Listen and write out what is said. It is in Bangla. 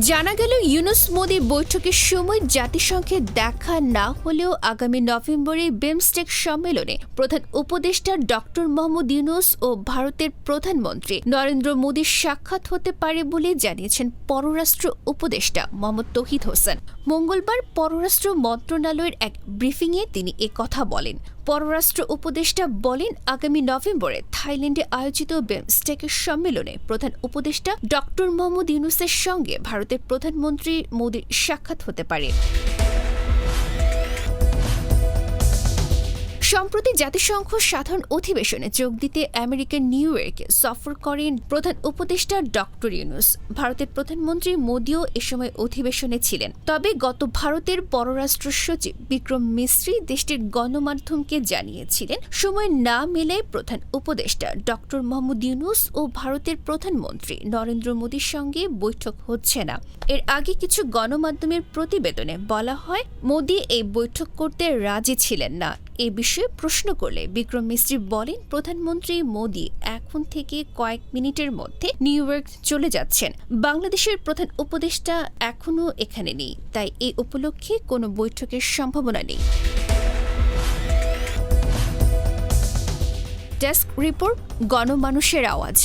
জানা গেল, ইউনুস মোদি বৈঠকের সময় জাতিসংঘে দেখা না হলেও আগামী নভেম্বরে বিমস্টেক সম্মেলনে প্রধান উপদেষ্টা ডক্টর মোহাম্মদ ইউনুস ও ভারতের প্রধানমন্ত্রী নরেন্দ্র মোদীর সাক্ষাৎ হতে পারে বলে জানিয়েছেন পররাষ্ট্র উপদেষ্টা মোহাম্মদ তহিদ হোসেন। মঙ্গলবার পররাষ্ট্র মন্ত্রণালয়ের এক ব্রিফিংয়ে তিনি কথা বলেন। পররাষ্ট্র উপদেষ্টা বলেন, আগামী নভেম্বরে থাইল্যান্ডে আয়োজিত বিমস্টেকের সম্মেলনে প্রধান উপদেষ্টা ডক্টর মোহাম্মদ ইউনুসের সঙ্গে ভারতের প্রধানমন্ত্রী মোদীর সাক্ষাৎ হতে পারে। সম্প্রতি জাতিসংঘ সাধারণ অধিবেশনে যোগ দিতে আমেরিকার নিউ ইয়র্কে সফর করেন প্রধান উপদেষ্টা ডক্টর ইউনুস। ভারতের প্রধানমন্ত্রী মোদীও এ সময় অধিবেশনে ছিলেন। তবে গত ভারতের পররাষ্ট্র সচিব বিক্রম মিস্ত্রি দেশটির গণমাধ্যমকে জানিয়েছিলেন, সময় না মেলে প্রধান উপদেষ্টা ডক্টর মোহাম্মদ ইউনুস ও ভারতের প্রধানমন্ত্রী নরেন্দ্র মোদীর সঙ্গে বৈঠক হচ্ছে না। এর আগে কিছু গণমাধ্যমের প্রতিবেদনে বলা হয়, মোদী এই বৈঠক করতে রাজি ছিলেন না। এ বিষয়ে প্রশ্ন করলে বিক্রম মিস্ত্রি বলেন, প্রধানমন্ত্রী মোদী এখন থেকে কয়েক মিনিটের মধ্যে নিউ ইয়র্ক চলে যাচ্ছেন। বাংলাদেশের প্রধান উপদেষ্টা এখনও এখানে নেই। তাই এই উপলক্ষে কোনো বৈঠকের সম্ভাবনা নেই। ডেস্ক রিপোর্ট, গণমানুষের আওয়াজ।